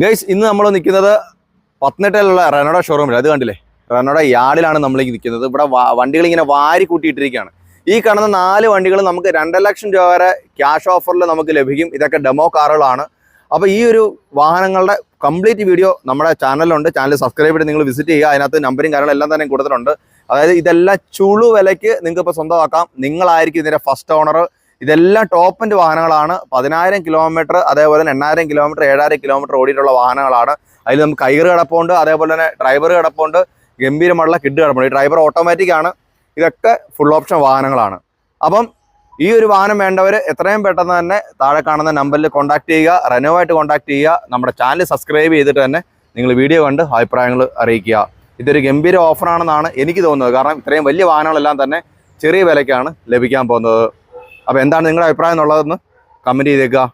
Guys ഇന്ന് നമ്മൾ നിൽക്കുന്നത് പത്തനംതിട്ടയിലുള്ള റെനോഡ ഷോറൂമിൽ അത് കണ്ടില്ലേ? റെനോഡ യാർഡിലാണ് നമ്മൾ നിൽക്കുന്നത് ഇവിടെ വണ്ടികൾ ഇങ്ങനെ വാരി കൂട്ടിയിട്ടിരിക്കുകയാണ്. ഈ കാണുന്ന നാല് വണ്ടികൾ നമുക്ക് രണ്ടര ലക്ഷം രൂപ വരെ ക്യാഷ് ഓഫറിൽ നമുക്ക് ലഭിക്കും. ഇതൊക്കെ ഡെമോ കാറുകളാണ് അപ്പോൾ ഈ ഒരു വാഹനങ്ങളുടെ കംപ്ലീറ്റ് വീഡിയോ നമ്മുടെ ചാനലിലുണ്ട് ചാനൽ സബ്സ്ക്രൈബ് ചെയ്ത് നിങ്ങൾ വിസിറ്റ് ചെയ്യുക. അതിനകത്ത് നമ്പറും കാര്യങ്ങളും എല്ലാം തന്നെ കൊടുത്തിട്ടുണ്ട് അതായത് ഇതെല്ലാം ചുളു വിലയ്ക്ക് നിങ്ങൾക്ക് ഇപ്പോൾ സ്വന്തമാക്കാം. നിങ്ങളായിരിക്കും ഇതിന്റെ ഫസ്റ്റ് ഓണർ ഇതെല്ലാം ടോപ്പ് എൻഡ് വാഹനങ്ങളാണ്. പതിനായിരം കിലോമീറ്റർ അതേപോലെ തന്നെ എണ്ണായിരം കിലോമീറ്റർ ഏഴായിരം കിലോമീറ്റർ ഓടിയിട്ടുള്ള വാഹനങ്ങളാണ്. അതിൽ നമുക്ക് കൈകർ കിടപ്പുണ്ട് അതേപോലെ തന്നെ ഡ്രൈവർ കിടപ്പുണ്ട് ഗംഭീരമുള്ള കിഡ് കിടപ്പുണ്ട്. ഈ ഡ്രൈവർ ഓട്ടോമാറ്റിക് ആണ്. ഇതൊക്കെ ഫുൾ ഓപ്ഷൻ വാഹനങ്ങളാണ്. അപ്പം ഈ ഒരു വാഹനം വേണ്ടവർ എത്രയും പെട്ടെന്ന് തന്നെ താഴെ കാണുന്ന നമ്പറിൽ കോൺടാക്ട് ചെയ്യുക റെനോവായിട്ട് കോൺടാക്ട് ചെയ്യുക നമ്മുടെ ചാനൽ സബ്സ്ക്രൈബ് ചെയ്തിട്ട് തന്നെ നിങ്ങൾ വീഡിയോ കണ്ട് അഭിപ്രായങ്ങൾ അറിയിക്കുക. ഇതൊരു ഗംഭീര ഓഫറാണെന്നാണ് എനിക്ക് തോന്നുന്നത്. കാരണം ഇത്രയും വലിയ വാഹനങ്ങളെല്ലാം തന്നെ ചെറിയ വിലയ്ക്കാണ് ലഭിക്കാൻ പോകുന്നത്. അപ്പോൾ എന്താണ് നിങ്ങളുടെ അഭിപ്രായം എന്നുള്ളതെന്ന് കമന്റ് ചെയ്തേക്കുക.